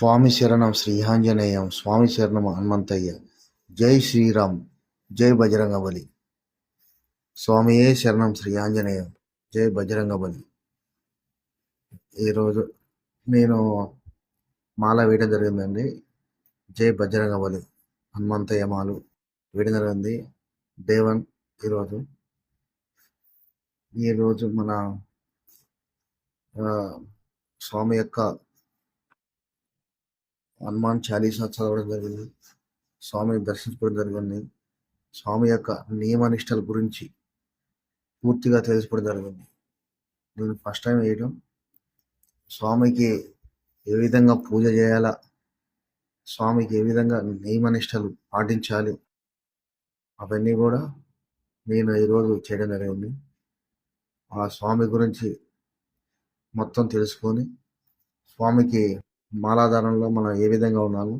స్వామి శరణం శ్రీహాంజనేయం స్వామి శరణం హనుమంతయ్య. జై శ్రీరామ్ జై బజరంగబలి. స్వామియే శరణం శ్రీ ఆంజనేయం జై బజరంగబలి. ఈరోజు నేను మాల వేయడం జరిగిందండి. జై బజరంగబలి. హనుమంతయ్య మాలు వేయడం జరిగింది. దేవన్ ఈరోజు. ఈరోజు మన స్వామి యొక్క హనుమాన్ చాలీసా చదవడం జరిగింది. స్వామిని దర్శించుకోవడం జరిగింది. స్వామి యొక్క నియమనిష్టల గురించి పూర్తిగా తెలుసుకోవడం జరిగింది. నేను ఫస్ట్ టైం వేయడం స్వామికి ఏ విధంగా పూజ చేయాలా? స్వామికి ఏ విధంగా నియమనిష్టలు పాటించాలి? అవన్నీ కూడా నేను ఈరోజు చేయడం జరిగింది. ఆ స్వామి గురించి మొత్తం తెలుసుకొని స్వామికి మాలాధారంలో మనం ఏ విధంగా ఉన్నాము?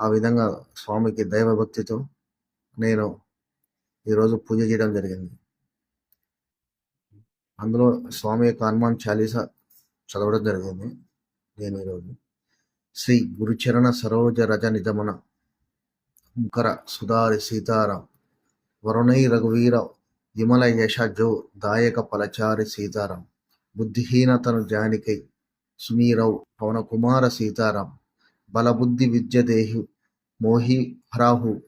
ఆ విధంగా స్వామికి దైవభక్తితో నేను ఈరోజు పూజ చేయడం జరిగింది. అందులో స్వామి యొక్క హనుమాన్ చాలీస చదవడం జరిగింది నేను ఈరోజు. శ్రీ గురుచరణ సరోజ రజ నిజమన ముఖర సుధారి సీతారాం వరుణై రఘువీర విమల యశ జో దాయక పలచారి సీతారాం బుద్ధిహీనతను జానికై సుమీరవు పవనకుమార సీతారాం. బలబుద్ధి విద్యదేహు మోహి హరాహు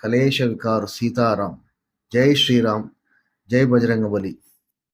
కలేశ వికారు సీతారాం. జై శ్రీరామ్. జై బజరంగబలి.